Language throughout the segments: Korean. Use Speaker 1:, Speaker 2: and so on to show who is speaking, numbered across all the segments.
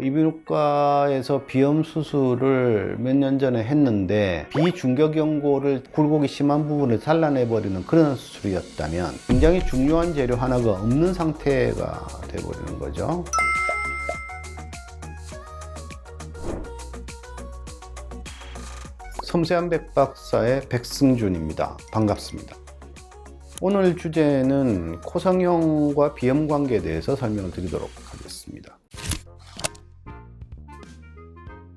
Speaker 1: 이비인후과에서 비염 수술을 몇 년 전에 했는데 비중격 연골을 굴곡이 심한 부분을 잘라내버리는 그런 수술이었다면 굉장히 중요한 재료 하나가 없는 상태가 돼버리는 거죠. 섬세한 백박사의 백승준입니다. 반갑습니다. 오늘 주제는 코성형과 비염 관계에 대해서 설명을 드리도록 하겠습니다.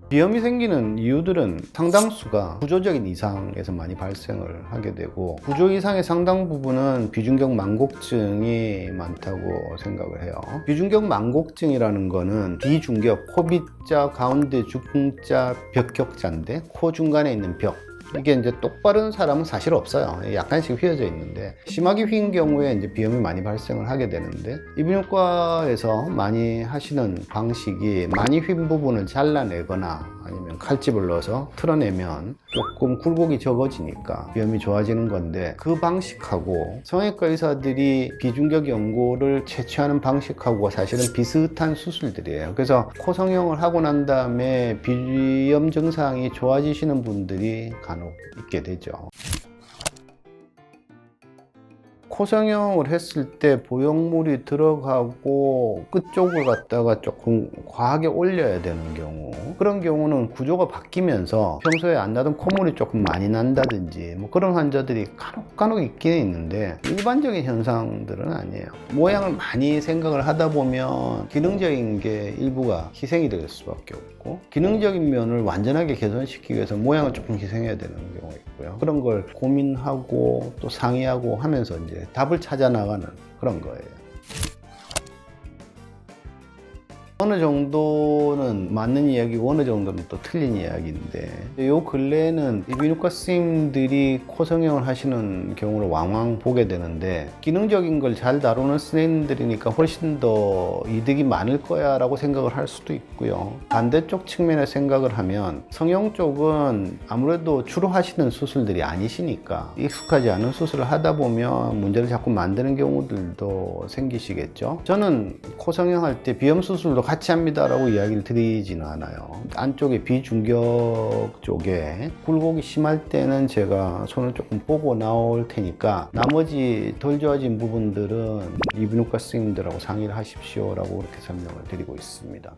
Speaker 1: 비염이 생기는 이유들은 상당수가 구조적인 이상에서 많이 발생을 하게 되고 구조 이상의 상당 부분은 비중격 망곡증이 많다고 생각을 해요. 비중격 망곡증이라는 거는 비중격 코빗자 가운데 중자 벽격자인데 코 중간에 있는 벽 이게 이제 똑바른 사람은 사실 없어요. 약간씩 휘어져 있는데 심하게 휜 경우에 이제 비염이 많이 발생을 하게 되는데 이비인후과에서 많이 하시는 방식이 많이 휜 부분을 잘라내거나 아니면 칼집을 넣어서 틀어내면 조금 굴곡이 적어지니까 비염이 좋아지는 건데 그 방식하고 성형외과 의사들이 비중격 연고를 채취하는 방식하고 사실은 비슷한 수술들이에요. 그래서 코 성형을 하고 난 다음에 비염 증상이 좋아지시는 분들이 간혹 있게 되죠. 코성형을 했을 때 보형물이 들어가고 끝쪽을 갖다가 조금 과하게 올려야 되는 경우. 그런 경우는 구조가 바뀌면서 평소에 안 나던 콧물이 조금 많이 난다든지 뭐 그런 환자들이 간혹 간혹 있긴 있는데 일반적인 현상들은 아니에요. 모양을 많이 생각을 하다 보면 기능적인 게 일부가 희생이 될 수밖에 없고 기능적인 면을 완전하게 개선시키기 위해서 모양을 조금 희생해야 되는 경우가 있고요. 그런 걸 고민하고 또 상의하고 하면서 이제 답을 찾아 나가는 그런 거예요. 어느 정도는 맞는 이야기고 어느 정도는 또 틀린 이야기인데 요 근래에는 이비인후과 선생님들이 코성형을 하시는 경우를 왕왕 보게 되는데 기능적인 걸 잘 다루는 선생님들이니까 훨씬 더 이득이 많을 거야 라고 생각을 할 수도 있고요. 반대쪽 측면에 생각을 하면 성형 쪽은 아무래도 주로 하시는 수술들이 아니시니까 익숙하지 않은 수술을 하다 보면 문제를 자꾸 만드는 경우들도 생기시겠죠. 저는 코성형 할 때 비염 수술도 같이 합니다라고 이야기를 드리지는 않아요. 안쪽에 비중격 쪽에 굴곡이 심할 때는 제가 손을 조금 보고 나올 테니까 나머지 덜 좋아진 부분들은 이비인후과 선생님들하고 상의를 하십시오라고 그렇게 설명을 드리고 있습니다.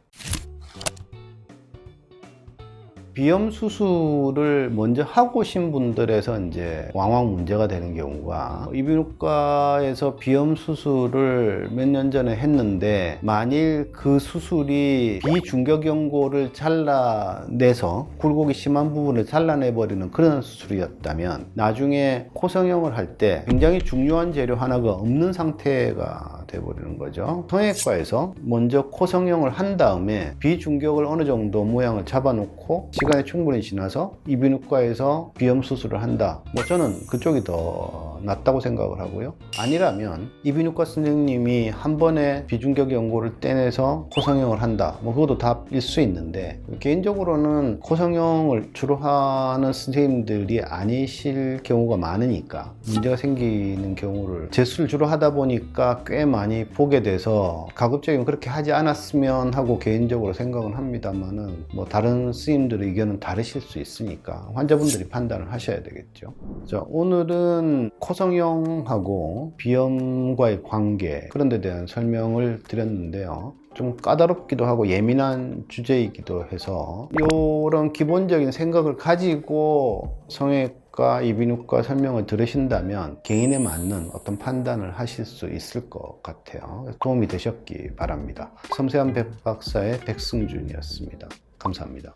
Speaker 1: 비염 수술을 먼저 하고 오신 분들에서 이제 왕왕 문제가 되는 경우가 이비인후과에서 비염 수술을 몇 년 전에 했는데 만일 그 수술이 비중격 연골을 잘라내서 굴곡이 심한 부분을 잘라내버리는 그런 수술이었다면 나중에 코성형을 할 때 굉장히 중요한 재료 하나가 없는 상태가 돼버리는 거죠. 성형외과에서 먼저 코 성형을 한 다음에 비중격을 어느 정도 모양을 잡아놓고 시간이 충분히 지나서 이비인후과에서 비염 수술을 한다. 뭐 저는 그쪽이 더 낫다고 생각을 하고요. 아니라면 이비인후과 선생님이 한 번에 비중격 연골을 떼내서 코성형을 한다. 뭐 그것도 답일 수 있는데 개인적으로는 코성형을 주로 하는 선생님들이 아니실 경우가 많으니까 문제가 생기는 경우를 재수를 주로 하다 보니까 꽤 많이 보게 돼서 가급적이면 그렇게 하지 않았으면 하고 개인적으로 생각은 합니다만은 뭐 다른 스님들의 의견은 다르실 수 있으니까 환자분들이 판단을 하셔야 되겠죠. 자, 오늘은 코성형하고 비염과의 관계 그런 데 대한 설명을 드렸는데요. 좀 까다롭기도 하고 예민한 주제이기도 해서 이런 기본적인 생각을 가지고 성형외과, 이비인후과 설명을 들으신다면 개인에 맞는 어떤 판단을 하실 수 있을 것 같아요. 도움이 되셨기 바랍니다. 섬세한 백박사의 백승준이었습니다. 감사합니다.